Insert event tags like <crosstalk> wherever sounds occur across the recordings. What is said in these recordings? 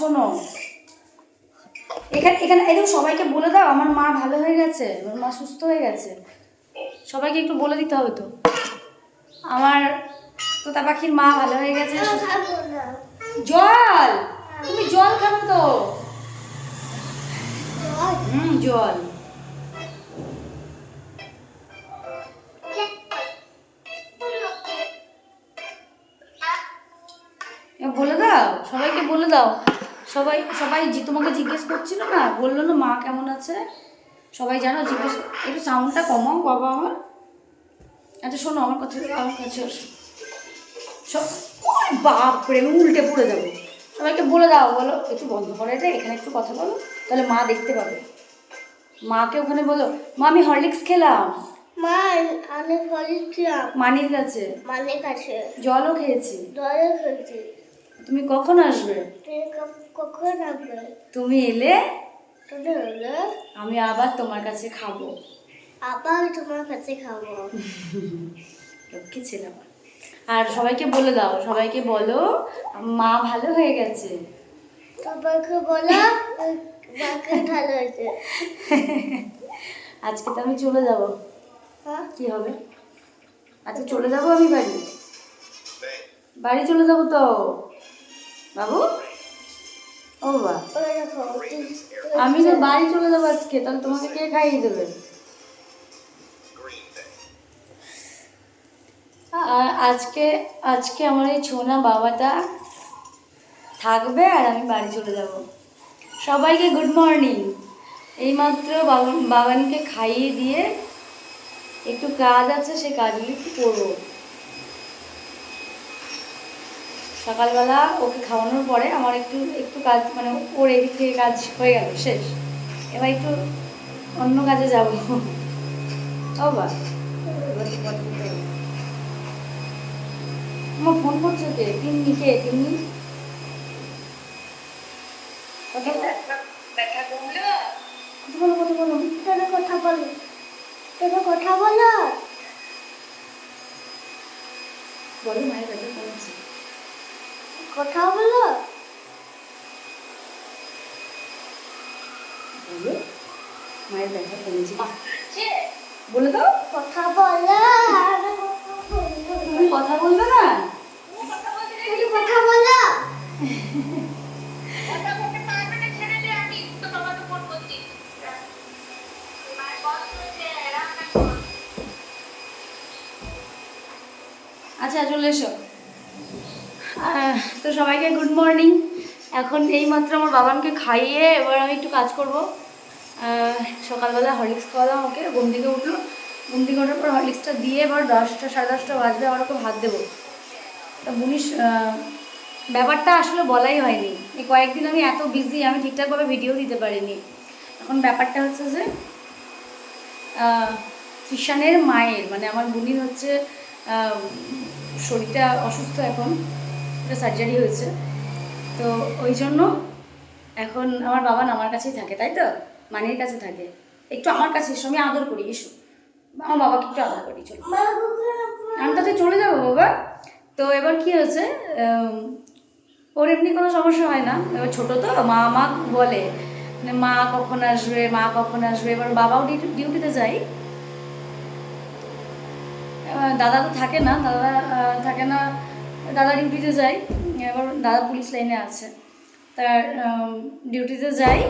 শোনো। এখানে এখানে একদম সবাইকে বলে দাও আমার মা ভালো হয়ে গেছে আমার মা সুস্থ হয়ে গেছে। সবাইকে একটু বলে দিতে হবে তো। আমার তোতা পাখির মা ভালো হয়ে গেছে জল! তুমি জল খাবে তো। হুম জল। বলে দাও সবাইকে বলে দাও। সবাই সবাই জি- তোমাকে জিজ্ঞেস করছিল না বলল না মা কেমন আছে? সবাই জানো জিজ্ঞেস একটু সাউন্ডটা কমাও বাবা আমার। আচ্ছা শোনো আমার কথা আমার কাছে সব- বাপরে আমি উল্টে পড়ে যাব। সবাইকে বলে দাও বলো একটু বন্ধ করে এটা এখানে একটু কথা বলো তাহলে মা দেখতে পাবে। মাকে ওখানে বলো মা আমি হরলিক্স খেলাম। মা আমি বলেছিলাম মানির কাছে। মানে কাছে। জলও খেয়েছি। দলে ফেলছি তুমি কখন আসবে? তুমি কখন আসবে? তুমি এলে? আমি আবার তোমার কাছে খাব। আবার তোমার কাছে খাব। <laughs> লক্ষ্মী ছিলাম আর সবাইকে বলে দাও সবাইকে বলো মা ভালো হয়ে গেছে? সবাইকে বলো ভালো হয়েছে। <laughs> আজকে তো আমি চলে যাব। হ্যাঁ? কি হবে? আচ্ছা চলে যাব আমি বাড়ি? বাড়ি চলে যাব তো? বাবু? ও বাবা। আমি তো বাড়ি চলে যাব আজকে, তাহলে তোমাকে কে খাইয়ে দেবে? আর আজকে আজকে আমার এই ছোনা বাবাটা থাকবে আর আমি বাড়ি চলে যাব। সবাইকে গুড মর্নিং। এইমাত্র বাবান বাবানকে খাইয়ে দিয়ে একটু কাজ আছে, সে কাজগুলি করব। সকালবেলা ওকে খাওয়ানোর পরে আমার একটু একটু কাজ মানে ওর এদিক থেকে কাজ হয়ে গেল শেষ। এবার একটু অন্য কাজে যাব। ও বা এবার কি কথা বলতে আমার ফোন করছে কে? তিন্নি কে? তিন্নি? কথা বলো। কথা বলো কথা বলো। তোরা কথা বলো। তোরা কথা বলো। বলো মায়ের কাছে আছে কথা বলো। মায়ের ব্যথা কমেছে। বলে দাও। কথা বলো তুমি কথা বলবে না? তুমি কথা বলো। আচ্ছা চলে এসো। তো সবাইকে গুড মর্নিং এখন এই মাত্র আমার বাবানকে খাইয়ে এবার আমি একটু কাজ করব। সকালবেলা হরলিক্স খাওয়ালাম ওকে ঘুম থেকে উঠল। ঘুম থেকে ওঠার পর হরলিক্সটা দিয়ে এবার দশটা সাড়ে দশটা বাজবে আবার ওকে ভাত দেবো। তা আহ, ব্যাপারটা আসলে বলাই হয়নি। এই কয়েকদিন আমি এত বিজি আমি ঠিকঠাকভাবে ভিডিও দিতে পারিনি। এখন ব্যাপারটা হচ্ছে যে আহ, কৃষাণের মায়ের মানে আমার বুনির হচ্ছে শরীরটা অসুস্থ এখন। একটা সার্জারি হয়েছে। তো ওই জন্য এখন আমার বাবা আমার কাছেই থাকে, তাই তো? মানির কাছে থাকে। একটু আমার কাছে এসো, আমি আদর করি, এসো। আমার বাবাকে একটু আদর করি, চলো। আমি তাতে চলে যাব বাবা। তো এবার কি হয়েছে ওর এমনি কোনো সমস্যা হয় না। এবার ছোটো তো, মা মা বলে মা কখন আসবে, মা কখন আসবে। এবার বাবাও ডিউটি ডিউটিতে এবার দাদা তো থাকে না, দাদা থাকে না। দাদা ডিউটিতে যাই, এবার দাদা পুলিশ লাইনে আছে। তার ডিউটিতে যাই,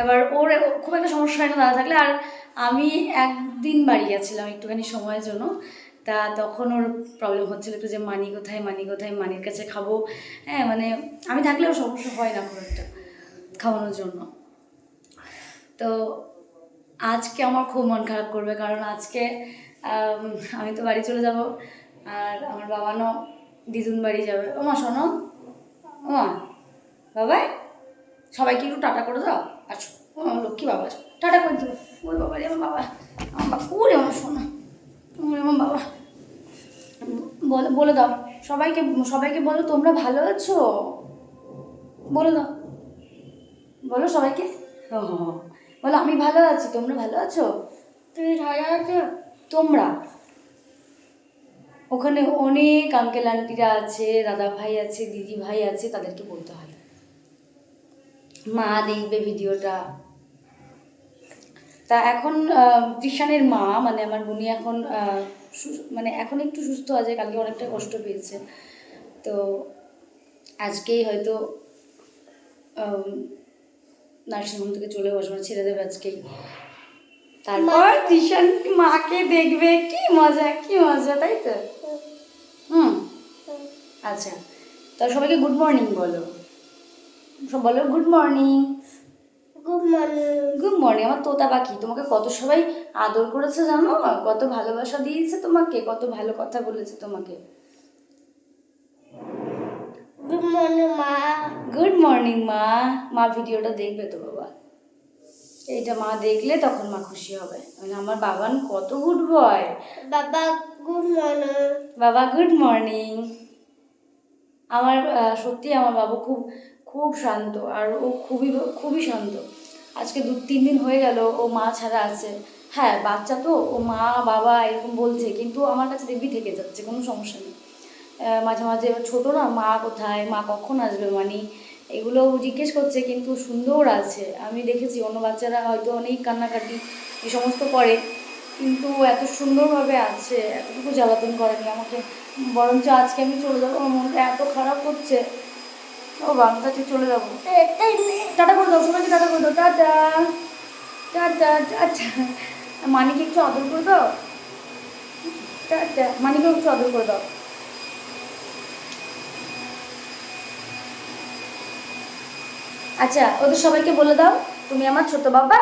এবার ওর খুব একটা সমস্যা হয় না দাদা থাকলে। আর আমি একদিন বাড়ি গেছিলাম একটুখানি সময়ের জন্য। তা তখন ওর প্রবলেম হচ্ছিল একটু যে, মানি কোথায় মানি কোথায়, মানির কাছে খাব? হ্যাঁ মানে আমি থাকলেও সমস্যা হয় না খুব একটা খাওয়ানোর জন্য। তো আজকে আমার খুব মন খারাপ করবে, কারণ আজকে, আমি তো বাড়ি চলে যাব। আর আমার বাবানও দিদুন বাড়ি যাবে। ও মা শোনো। ও মা বাবা সবাইকে একটু টাটা করে দাও। আছো ও আমার লক্ষ্মী বাবা টাটা করে দিও। ওই বাবা রে আমার বাবা। আমার বাবা ওরে আমার শোনা। আমার বাবা। বলে বলে দাও। সবাইকে সবাইকে বলো তোমরা ভালো আছো? বলে দাও। বলো সবাইকে। ও হো হো। বলো আমি ভালো আছি তোমরা ভালো আছো? তুমি ভালো আছো তোমরা। ওখানে অনেক আঙ্কেল আন্টিরা আছে দাদা ভাই আছে দিদি ভাই আছে তাদেরকে বলতে হয়। মা দেখবে ভিডিওটা। তা এখন কৃষানের মা মানে আমার বোনি এখন মানে এখন একটু সুস্থ আছে কালকে অনেকটা কষ্ট পেয়েছে। তো আজকেই হয়তো নার্সিংহোম থেকে চলে বসবে মানে ছেড়ে দেবে আজকেই। তারপর কৃষান মাকে দেখবে কি মজা কি মজা তাই তো? আচ্ছা তো সবাইকে গুড মর্নিং বলো। সব বলো good morning good morning good morning আমার তোতা পাখি তোমাকে কত সবাই আদর করেছে জানো? কত ভালোবাসা দিয়েছে তোমাকে কত ভালো কথা বলেছে তোমাকে। গুড মর্নিং মা। গুড মর্নিং মা। মা ভিডিওটা দেখবে তো বাবা। এইটা মা দেখলে তখন মা খুশি হবে। মানে আমার বাবান কত গুড বয় বাবা গুড মর্নিং বাবা গুড মর্নিং আমার সত্যি আমার বাবু খুব খুব শান্ত আর ও খুবই খুবই শান্ত। আজকে দু, তিন দিন হয়ে গেল ও মা ছাড়া আছে। হ্যাঁ বাচ্চা তো, ও মা, বাবা এরকম বলছে, কিন্তু আমার কাছে দেখবি থেকে যাচ্ছে, কোনো সমস্যা নেই। মাঝে মাঝে ছোটো না, মা কোথায়, মা কখন আসবে মানে এগুলো জিজ্ঞেস করছে, কিন্তু সুন্দর আছে। আমি দেখেছি অন্য বাচ্চারা হয়তো অনেক কান্নাকাটি এই সমস্ত করে। কিন্তু এত সুন্দরভাবে আছে, এতটুকু জ্বালাতন করেনি আমাকে। বরঞ্চ আজকে আমি চলে যাব, আমার মনটা এত খারাপ হচ্ছে ও বাংলা চলে যাব। টাটা করে দাও, সবাইকে টাটা করে দাও, টাটা টাটা টাটা। মানিকে একটু আদর করে দাও। টাটা মানিকে একটু আদর করে দাও। আচ্ছা ওদের সবাইকে বলে দাও, তুমি আমার ছোট বাবা?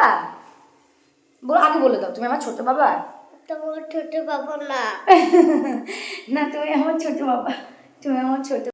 বল আগে বলে দাও? তুমি আমার ছোট বাবা? তোমার ছোট বাবা না <laughs> না তুমি আমার ছোট বাবা। তুমি আমার ছোট